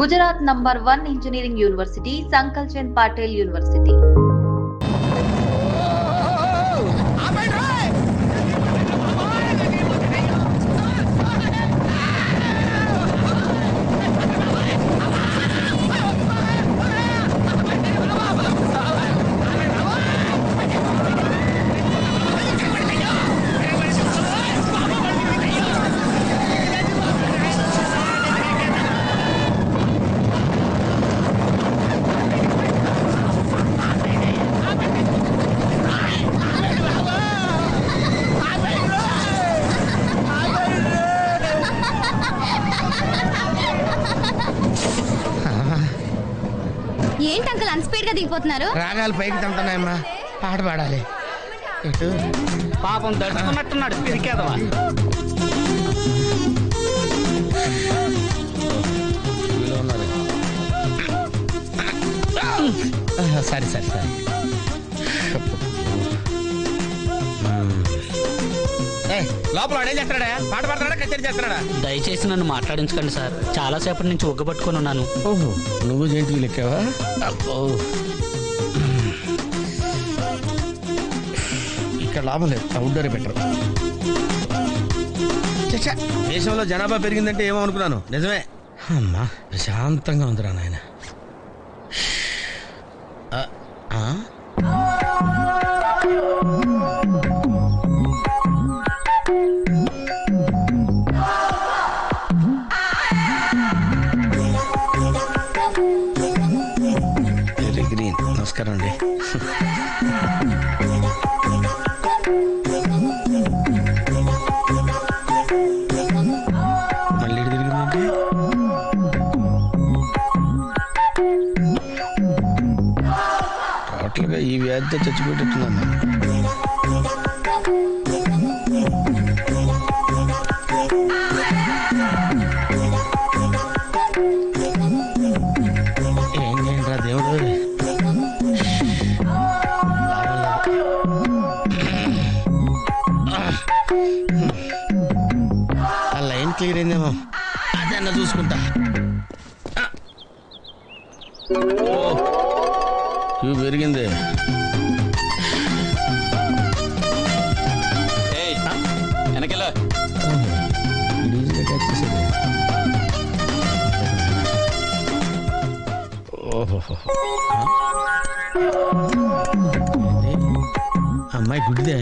Gujarat number one engineering university Sankalchand Patel university. దిగిపోతున్నారు రాగాలు పైకి తంటున్నాయమ్మా పాట పాడాలి. పాపం దడుచుకున్నట్టున్నాడు పిరికేదవా. సరే సరే సరే. లోపల ఏం చేస్తాడా పాట పాడతాడా కచేరీ చేస్తాడా దయచేసి నన్ను మాట్లాడించకండి సార్. చాలా సేపటి నుంచి ఉగ్గబట్టుకొని ఉన్నాను. ఓహో నువ్వు జంటివి లెక్కావా? అబ్బో. లాభం లేదు. అవుట్డోర్ బెటర్ దేశంలో జనాభా పెరిగిందంటే ఏమో అనుకున్నాను నిజమే. అమ్మా. ప్రశాంతంగా ఉందిరా నాయన. అదన్న చూసుకుంటా. క్యూ పెరిగింది. అమ్మాయి గుడ్డిదే.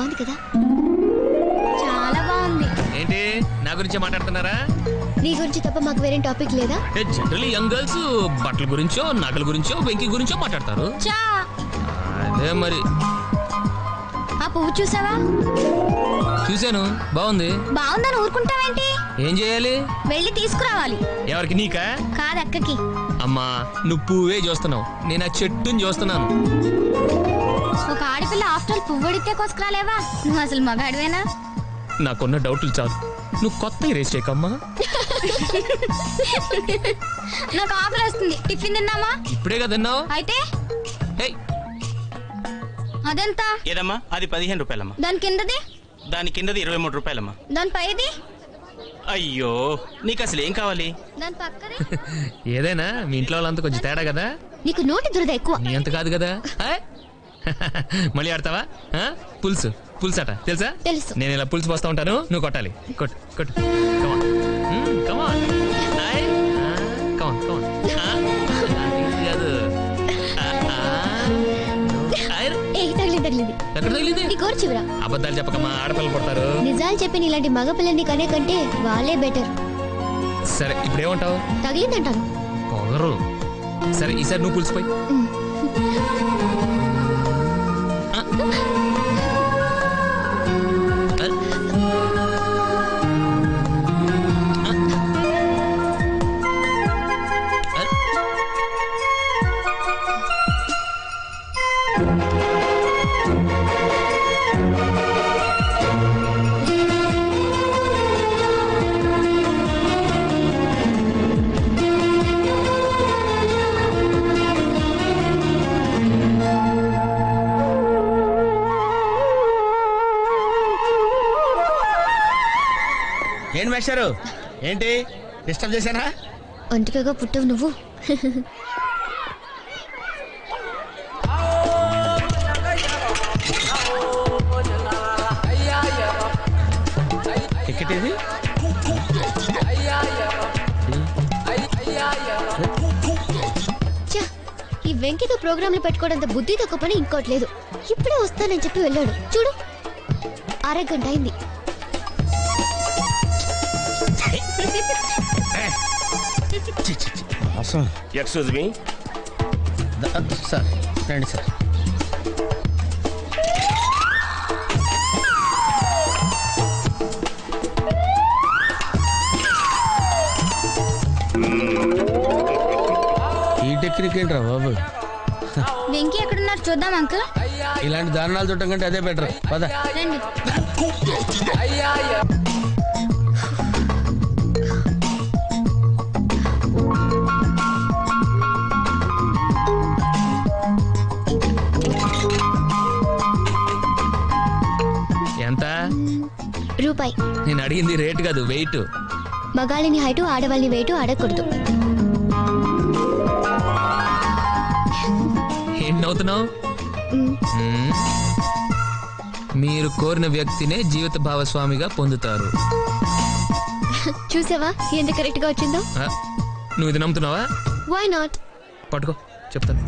బాగుంది కదా? చాలా బాగుంది. ఏంటి? నా గురించి మాట్లాడుతున్నారా? నీ గురించి తప్ప మాకు వేరే టాపిక్ లేదా? జనరల్లీ యంగ్ గర్ల్స్ బట్టల గురించో నగల గురించో వెంకి గురించో మాట్లాడతారు. చా! అదే మరి. ఆ పువ్వు చూసావా? చూశాను. బాగుంది. బాగుందని ఊరుకుంటావేంటి? ఏం చేయాలి? వెళ్ళి తీసుకురావాలి. ఎవరికి? నీకా? కాదు అక్కకి అమ్మా నువ్వు పువ్వే చూస్తున్నావు. నేను ఆ చెట్టుని చూస్తున్నాను. ఒక ఆడపిల్ల ఆఫ్టర్ పువ్వు అడిగితే కోసుకురాలేవా? నువ్వు అసలు మగాడివేనా? నాకున్న డౌట్లు చాలు. నువ్వు కొత్త రేస్ చేయకమ్మా. నాకు ఆకలి వస్తుంది. టిఫిన్ తిన్నామా? ఇప్పుడే కదా తిన్నావు? అయితే? అదెంత? ఏదమ్మా? అది పదిహేను రూపాయలమ్మా. దాని కిందది? దాని కిందది ఇరవై మూడు రూపాయలమ్మా. దాని పైది? అయ్యో నీకు అసలు ఏం కావాలి? దాని పక్కది? ఏదైనా మీ ఇంట్లో వాళ్ళంతా కొంచెం తేడా కదా? నీకు నోటి దురద ఎక్కువ. నీ అంత కాదు కదా. మళ్ళీ ఆడతావా? పులుసు పులుసు. అట తెలుసా? తెలుసు. నేను ఇలా పులుసు పోస్తా ఉంటాను నువ్వు కొట్టాలి. కొట్టు కొట్టు. కమాన్ కమాన్ కమాన్ కమాన్ కాదు. కోరు చివరా. అబద్ధాలు చెప్పకమ్మా ఆడపిల్లలు పడతారు నిజాలు చెప్పి ఇలాంటి మగపిల్లని కనే కంటే వాళ్ళే బెటర్ సరే ఇప్పుడు ఏమంటావు? తగిలిందంటాను. పొగరు సరే ఈసారి నువ్వు పులిసిపోయి మాస్టారు ఏంటి? డిస్టర్బ్ చేశానా? ఒంటికగా పుట్టవు నువ్వు. టికెట్ ఇది? ఈ వెంకితో ప్రోగ్రాంలు పెట్టుకోవడంత బుద్ధి తక్కువ పని ఇంకోటి లేదు. ఇప్పుడే వస్తానని చెప్పి వెళ్ళాడు. చూడు. అరగంట అయింది. ఎక్స్క్యూజ్ మీ ద- సార్ రండి సార్. ఈ టెక్నిక్ ఏంట్రా బాబు? వెంకీ ఎక్కడున్నారు చూద్దాం అంకుల్. ఇలాంటి దారుణాలు చూడటం కంటే అదే బెటర్. పద. రండి. రూపాయి. నేను అడిగింది రేట్ కాదు వెయిట్ మగాళ్ళని హైటు ఆడవాళ్ళని వెయిటు ఆడకూడదు. ఏం నవ్వుతున్నావు? మ్, మ్మ్. మీరు కోరిన వ్యక్తినే జీవిత భాగస్వామిగా పొందుతారు. చూసావా? ఎంత కరెక్ట్గా వచ్చిందో? ఆ, నువ్వు ఇది నమ్ముతున్నావా? వై నాట్ పట్టుకో చెప్తాను.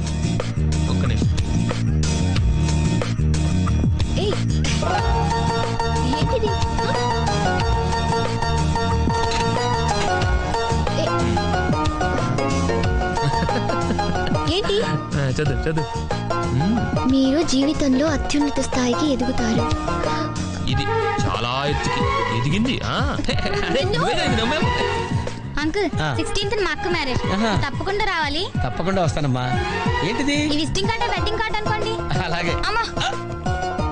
ఒక్క నిమిషం. ఏయ్. ఏంటిది. ఏంటి చదువు చదువు. మీరు జీవితంలో అత్యున్నత స్థాయికి ఎదుగుతారు. ఇది చాలా ఎత్తుకి ఎదిగింది. అంకుల్. సిక్స్టీన్త్ మా అక్క మ్యారేజ్. తప్పకుండా రావాలి. తప్పకుండా వస్తానమ్మా. ఏంటిది? విజిటింగ్ కార్డ్ వెడ్డింగ్ కార్డ్ అనుకోండి. అలాగే. అమ్మా.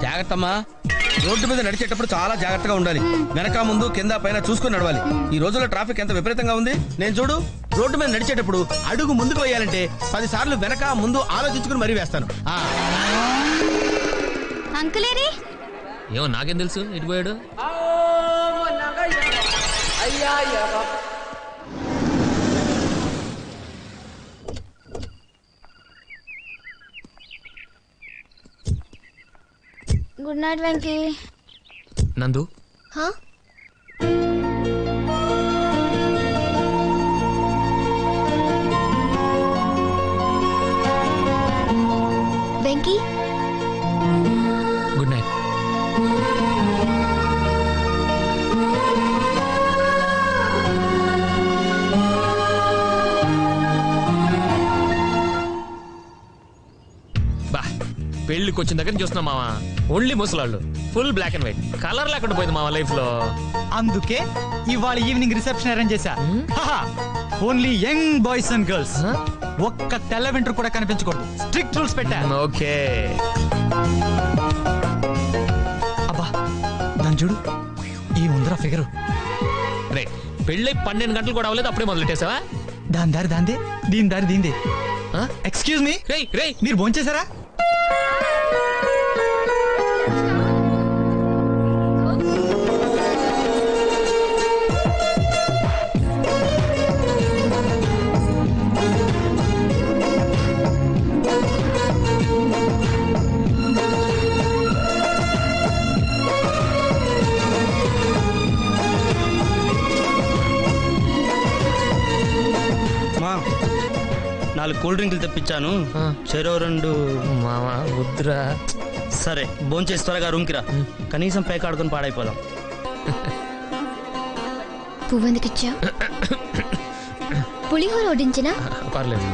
జాగ్రత్త అమ్మా రోడ్డు మీద నడిచేటప్పుడు చాలా జాగ్రత్తగా ఉండాలి. వెనక ముందు కింద పైన చూసుకొని నడవాలి. ఈ రోజుల్లో ట్రాఫిక్ ఎంత విపరీతంగా ఉంది? నేను చూడు రోడ్డు మీద నడిచేటప్పుడు అడుగు ముందుకు వేయాలంటే పది సార్లు వెనక ముందు ఆలోచించుకుని మరీ వేస్తాను. ఆ, అంకులేరి ఏమో నాకేం తెలుసు? ఇటు పోయాడు. Good night Venky. నందు? హా? పెళ్ళికి వచ్చిన దగ్గర చూస్తున్నాం మావా. Only ముసలాళ్ళు. Full black and white colour లేకుండా పోయింది మావా లైఫ్లో. అందుకే ఇవాళ ఈవినింగ్ రిసెప్షన్ అరేంజ్ చేశా. Only young boys and girls? ఒక్క తెల్ల వెంట్రు కూడా కనిపించకూడదు. స్ట్రిక్ట్ రూల్స్ పెట్టా. ఓకే అబ్బా దాని చూడు. ఈ ఉందరా ఫిగరు. రే పెళ్ళై పన్నెండు గంటలు కూడా అవ్వలేదు అప్పుడే మొదలెట్టేసావా దాని దారి దాందే దీని దారి దీందే? ఎక్స్క్యూజ్ మీ రేయ్ రేయ్. మీరు భోంచేశారా? నాలుగు కూల్ డ్రింకులు తెప్పించాను. ఆ. చెరో రెండు. మావా వద్దురా సరే భోంచేసి త్వరగా రూమ్కి రా. కనీసం పేక ఆడుకొని పాడైపోదాం. పువ్వు ఎందుకు ఇచ్చా పులిహోర వడ్డించినా? పర్లేదు.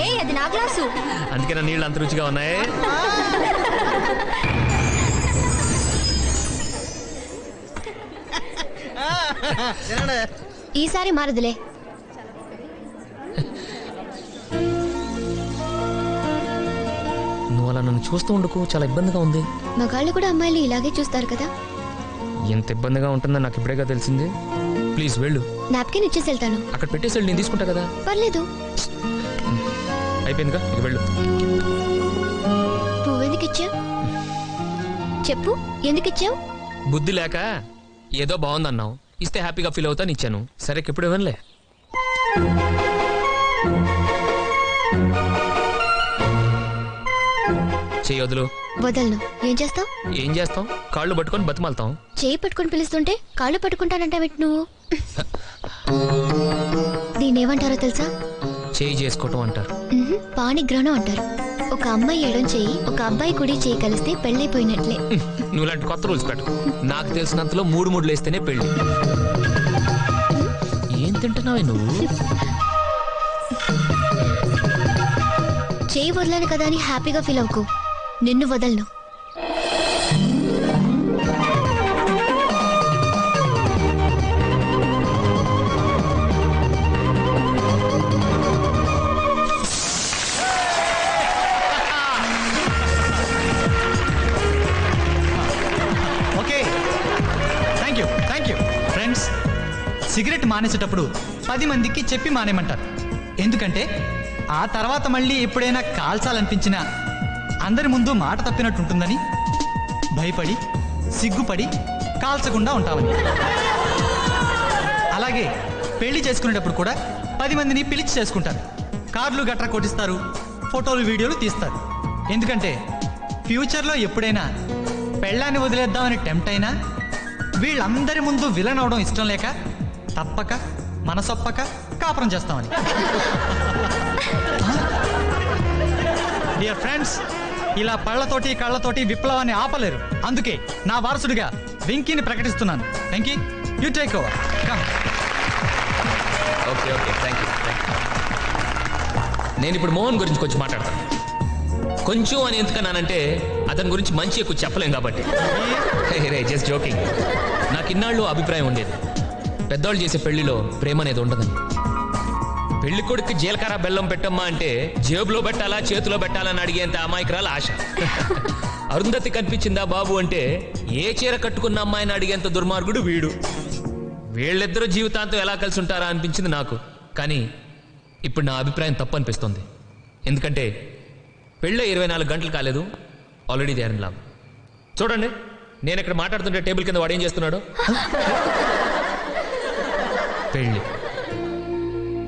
ఏ అది నా గ్లాసు. అందుకే నా నీళ్ళు అంత రుచిగా ఉన్నాయి? ఈసారి మారదులే. నువ్వు అలా నన్ను చూస్తూ ఉండకు చాలా ఇబ్బందిగా ఉంది. మగాళ్ళు కూడా అమ్మాయిలు ఇలాగే చూస్తారు కదా. ఎంత ఇబ్బందిగా ఉంటుందో నాకు ఇప్పుడేగా తెలిసింది. ప్లీజ్ వెళ్ళు. నాప్కిన్ ఇచ్చేసి వెళ్తాను అక్కడ పెట్టేసి వెళ్ళు, నేను తీసుకుంటా కదా. పర్లేదు. అయిపోయిందిగా ఇక వెళ్ళు. పువ్వు ఎందుకు ఇచ్చావు చెప్పు ఎందుకు ఇచ్చావు బుద్ధి లేక ఏదో బాగుందన్నావు ఇస్తే హ్యాపీగా ఫీల్ అవుతాను ఇచ్చాను. సరే ఇప్పుడు ఇవ్వనులే చేయొద్దులు వదలను. ఏం చేస్తావు? ఏం చేస్తాం కాళ్ళు పట్టుకొని బతిమాలతాం. చేయి పట్టుకొని పిలుస్తుంటే కాళ్ళు పట్టుకుంటానంటావేంటి నువ్వు? దీన్ని ఏమంటారో తెలుసా? చేయి చేసుకోవటం అంటారు. మ్హూ, పాణిగ్రహణం అంటారు. ఒక అమ్మాయి ఎడం చెయ్యి ఒక అబ్బాయి కుడి చెయ్యి కలిస్తే పెళ్ళైపోయినట్లే. నువ్వు ఇలాంటి కొత్త రూల్స్ పెట్టు నాకు తెలిసినంతలో మూడు మూడులు వేస్తేనే పెళ్ళి. ఏం తింటున్నావు నువ్వు? చేయి వదలను కదా అని హ్యాపీగా ఫీల్ అవ్వకు. నిన్ను వదలను. మానేసేటప్పుడు పది మందికి చెప్పి మానేమంటారు ఎందుకంటే ఆ తర్వాత మళ్ళీ ఎప్పుడైనా కాల్చాలనిపించినా అందరి ముందు మాట తప్పినట్టు ఉంటుందని భయపడి సిగ్గుపడి కాల్చకుండా ఉంటామని. అలాగే పెళ్ళి చేసుకునేటప్పుడు కూడా పది మందిని పిలిచి చేసుకుంటారు. కార్లు గట్రా కొట్టిస్తారు ఫోటోలు వీడియోలు తీస్తారు. ఎందుకంటే ఫ్యూచర్లో ఎప్పుడైనా పెళ్ళాన్ని వదిలేద్దామని టెంప్ట్ అయినా వీళ్ళందరి ముందు విలన్ అవడం ఇష్టం లేక తప్పక మనసొప్పక కాపురం చేస్తామని. డియర్ ఫ్రెండ్స్ ఇలా పళ్ళతోటి కళ్ళతోటి విప్లవాన్ని ఆపలేరు. అందుకే నా వారసుడిగా వెంకీని ప్రకటిస్తున్నాను. Venky you take over come okay okay thank you నేను ఇప్పుడు మోహన్ గురించి కొంచెం మాట్లాడతాను. కొంచెం అని ఎందుకన్నానంటే అతని గురించి మంచి ఎక్కువ చెప్పలేం కాబట్టి. జస్ట్ జోకింగ్ నాకు ఇన్నాళ్ళు అభిప్రాయం ఉండేది. పెద్దోళ్ళు చేసే పెళ్ళిలో ప్రేమ అనేది ఉండదని పెళ్ళి కొడుకు జీలకర్ర బెల్లం పెట్టమ్మా అంటే జేబులో పెట్టాలా చేతిలో పెట్టాలని అడిగేంత అమాయకురాలు ఆశ. అరుంధతి కనిపించిందా బాబు అంటే ఏ చీర కట్టుకున్న అమ్మాయిని అడిగేంత దుర్మార్గుడు వీడు. వీళ్ళిద్దరూ జీవితాంతం ఎలా కలిసి ఉంటారా అనిపించింది నాకు. కానీ ఇప్పుడు నా అభిప్రాయం తప్పు అనిపిస్తుంది ఎందుకంటే పెళ్ళే ఇరవై నాలుగు గంటలు కాలేదు. ఆల్రెడీ దే లాభం చూడండి నేను ఇక్కడ మాట్లాడుతుంటే టేబుల్ కింద వాడు ఏం చేస్తున్నాడు? పెళ్ళి.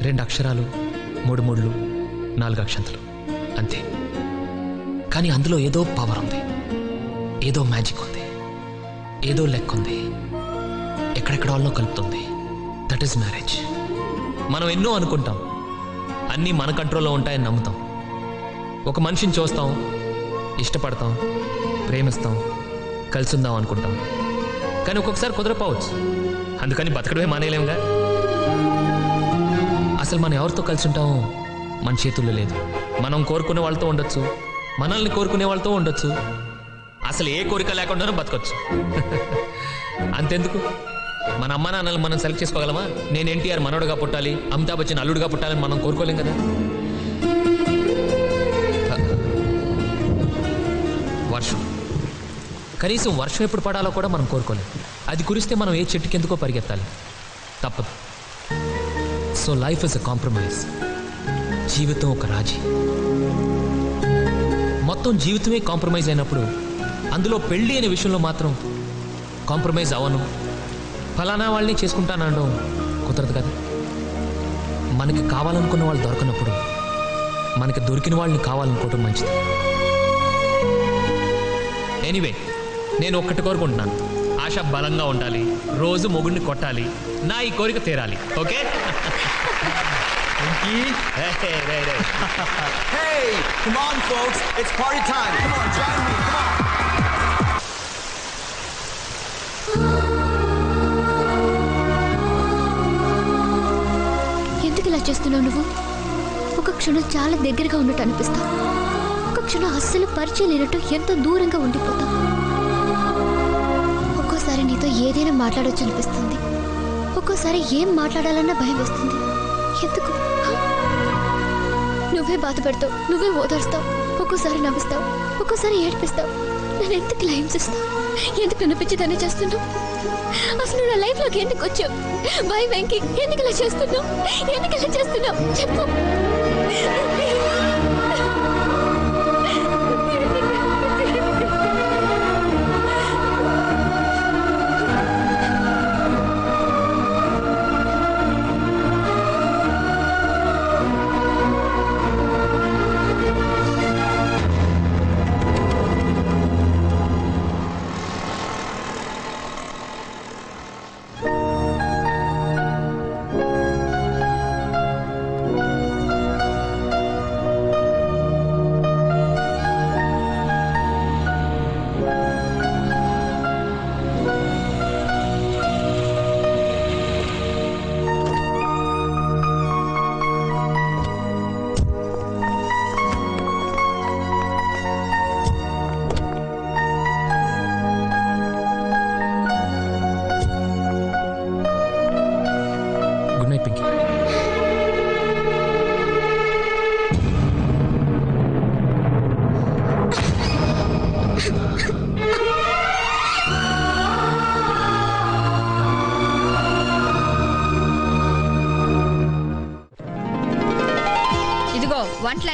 రెండు అక్షరాలు మూడు మూడులు నాలుగు అక్షంతలు. అంతే. కానీ అందులో ఏదో పవర్ ఉంది. ఏదో మ్యాజిక్ ఉంది. ఏదో లెక్క ఉంది. ఎక్కడెక్కడ వాళ్ళలో కలుపుతుంది. దట్ ఈస్ మ్యారేజ్ మనం ఎన్నో అనుకుంటాం. అన్నీ మన కంట్రోల్లో ఉంటాయని నమ్ముతాం. ఒక మనిషిని చూస్తాం ఇష్టపడతాం ప్రేమిస్తాం కలిసి ఉందాం అనుకుంటాం. కానీ ఒక్కొక్కసారి కుదరపోవచ్చు అందుకని బతకడమే మానేయలేముగా. అసలు మనం ఎవరితో కలిసి ఉంటాం మన చేతుల్లో లేదు. మనం కోరుకునే వాళ్ళతో ఉండొచ్చు. మనల్ని కోరుకునే వాళ్ళతో ఉండొచ్చు. అసలు ఏ కోరిక లేకుండానూ బతకొచ్చు. అంతెందుకు? మన అమ్మ నాన్నలు మనం సెలెక్ట్ చేసుకోగలమా? నేను ఎన్టీఆర్ మనోడుగా పుట్టాలి అమితాబ్ బచ్చన్ అల్లుడుగా పుట్టాలని మనం కోరుకోలేం కదా? వర్షం. కనీసం వర్షం ఎప్పుడు పడాలో కూడా మనం కోరుకోలేం. అది కురిస్తే మనం ఏ చెట్టుకి ఎందుకో పరిగెత్తాలి. తప్పదు. So life is a compromise జీవితం ఒక రాజీ. మొత్తం జీవితమే కాంప్రమైజ్ అయినప్పుడు అందులో పెళ్ళి అనే విషయంలో మాత్రం కాంప్రమైజ్ అవను ఫలానా వాళ్ళని చేసుకుంటానడం కుదరదు కదా. మనకి కావాలనుకున్న వాళ్ళు దొరకనప్పుడు మనకి దొరికిన వాళ్ళని కావాలనుకోవటం మంచిది. ఎనీవే నేను ఒక్కటి కోరుకుంటున్నాను. ఆశ బలంగా ఉండాలి రోజు మొగుడిని కొట్టాలి నా ఈ కోరిక తీరాలి ఓకే వెంకీ రే, రే, రే. Hey, come on, folks. It's party time. Come on, join me. Come on. ఎందుకు ఇలా చేస్తున్నావు నువ్వు ఒక క్షణం చాలా దగ్గరగా ఉన్నట్టు అనిపిస్తావు ఒక క్షణం అస్సలు పరిచయం లేనట్టు ఎంతో దూరంగా ఉండిపోతావు నీతో ఏదైనా మాట్లాడొచ్చు అనిపిస్తుంది. ఒక్కోసారి ఏం మాట్లాడాలన్నా భయం వేస్తుంది. ఎందుకు? నువ్వే బాధపడతావు నువ్వే ఓదార్స్తావు. ఒక్కోసారి నవ్విస్తావు. ఒక్కోసారి ఏడిపిస్తావు. నన్ను ఎందుకు ఇలా హింసిస్తావు ఎందుకు నన్ను పిచ్చిదాన్ని చేస్తున్నావు? అసలు నా లైఫ్లోకి ఎందుకు వచ్చావు? బై వెంకి ఎందుకు ఇలా చేస్తున్నావు? ఎందుకు ఇలా చేస్తున్నావు? చెప్పు.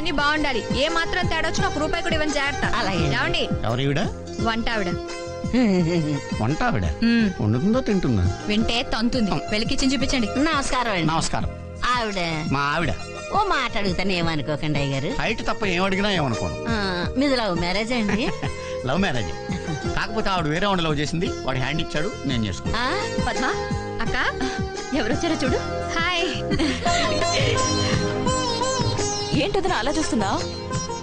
వంటలన్నీ బాగుండాలి. ఏ మాత్రం తేడా వచ్చినా ఒక రూపాయి కూడా ఇవ్వని జాగ్రత్త. అలాగే. ఏమండి? ఎవరివిడ? వంట ఆవిడ వంట ఆవిడ మ్మ్. వండుతుందో తింటుందా? వింటే తంతుంది. వెళ్ళకిచ్చి చూపించండి నమస్కారం అండి. నమస్కారం. ఆవిడ? మా ఆవిడ. ఓ మాట అడుగుతాను ఏమనుకోకండి అయ్యగారు. హైట్ తప్ప ఏం అడిగినా ఏమనుకోను. ఆ, మీది లవ్ మ్యారేజ్ అండి? Love marriage. కాకపోతే ఆవిడ వేరే వాడిని లవ్ చేసింది. వాడు హ్యాండ్ ఇచ్చాడు. నేను చేసుకున్నాను. ఆ, పద్మ. అక్క ఎవరొచ్చారో చూడు. హాయ్. ఏంటదన అలా చూస్తున్నావు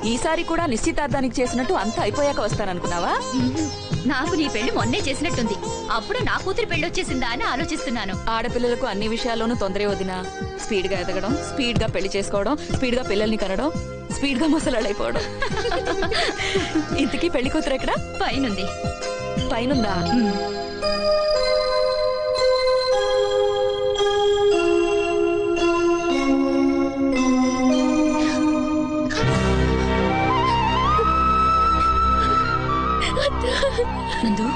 ఈసారి కూడా నిశ్చితార్థానికి చేసినట్టు అంతా అయిపోయాక వస్తాననుకున్నావా? నాకు నీ పెళ్ళి మొన్నే చేసినట్టుంది. అప్పుడు నా కూతురు పెళ్ళి వచ్చేసిందా అని ఆలోచిస్తున్నాను. ఆడపిల్లలకు అన్ని విషయాల్లోనూ తొందరే వదినా. స్పీడ్గా ఎదగడం స్పీడ్గా పెళ్ళి చేసుకోవడం స్పీడ్గా పిల్లల్ని కనడం స్పీడ్గా ముసలాడైపోవడం ఇంతకీ పెళ్ళి కూతురు ఎక్కడ? పైనుంది. పైనుందా? నందు